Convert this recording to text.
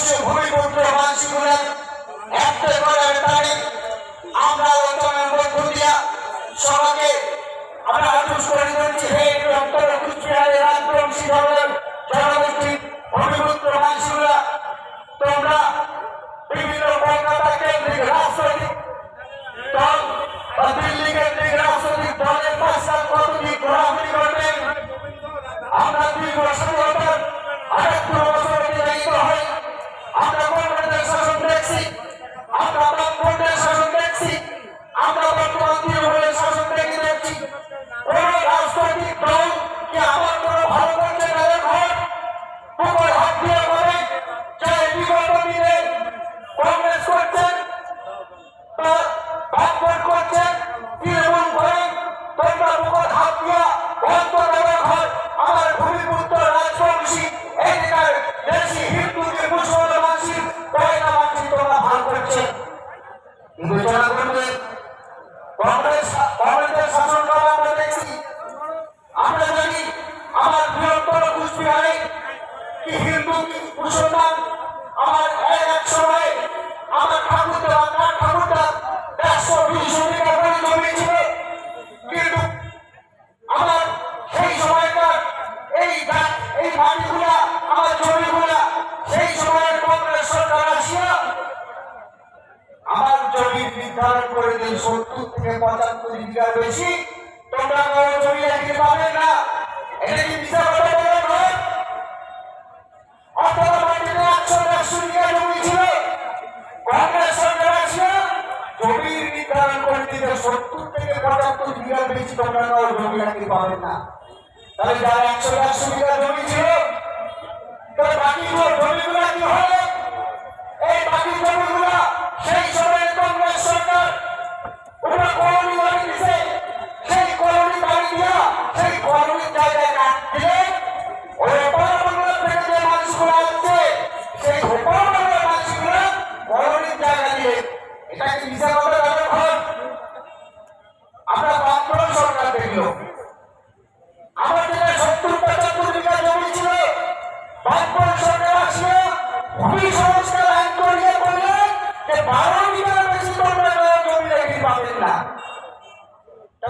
ভূমিপুত্র বাড়িগুলা আমার সেই সময়ের আমার জমি নির্ধারণ করে দিন, সত্তর থেকে পঁচাত্তর বিঘার জমির নির্ধারণ করে দিতে সত্তর থেকে পঁচাত্তর বিঘার বেশি জমি রাখতে পারবে না। তাহলে যারা একশো একশো